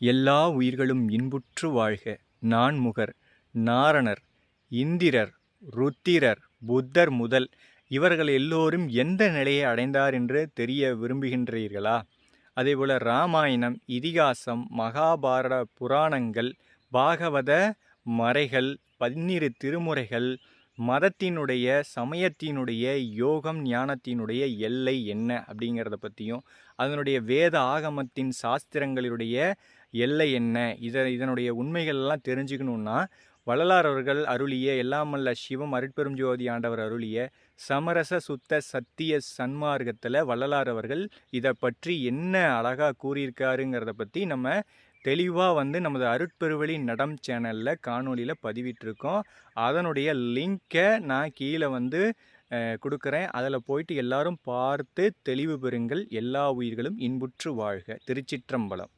எல்லா உயிர்களும் இன்புற்று வாழ்க. நான்முகர் நாரணர் இந்திரர் ருத்திரர் புத்தர் முதல் இவர்கள் எல்லோரும் எந்த நிலையை அடைந்தார் என்று தெரிய விரும்புகின்றீர்களா? அதேபோல ராமாயணம் இதிகாசம் மகாபாரத புராணங்கள் பாகவத மறைகள் பன்னிரு திருமுறைகள் மதத்தினுடைய சமயத்தினுடைய யோகம் ஞானத்தினுடைய எல்லை என்ன அப்படிங்கிறத பற்றியும் அதனுடைய வேத ஆகமத்தின் சாஸ்திரங்களினுடைய எல்லை என்ன இதை இதனுடைய உண்மைகள் எல்லாம் தெரிஞ்சுக்கணுன்னா வள்ளலார் அவர்கள் அருளிய எல்லாமல்ல சிவம் அருட்பெரும் ஜோதி ஆண்டவர் அருளிய சமரச சுத்த சத்திய சன்மார்க்கத்தில் வள்ளலார் அவர்கள் இதை பற்றி என்ன அழகாக கூறியிருக்காருங்கிறத பற்றி நம்ம தெளிவாக வந்து நமது அருட்பெருவழி நடம் சேனலில் காணொளியில் பதிவிட்டிருக்கோம். அதனுடைய லிங்க்கை நான் கீழே வந்து கொடுக்குறேன். அதில் போயிட்டு எல்லாரும் பார்த்து தெளிவு பெறுங்கள். எல்லா உயிர்களும் இன்புற்று வாழ்க. திருச்சிற்றம்பலம்.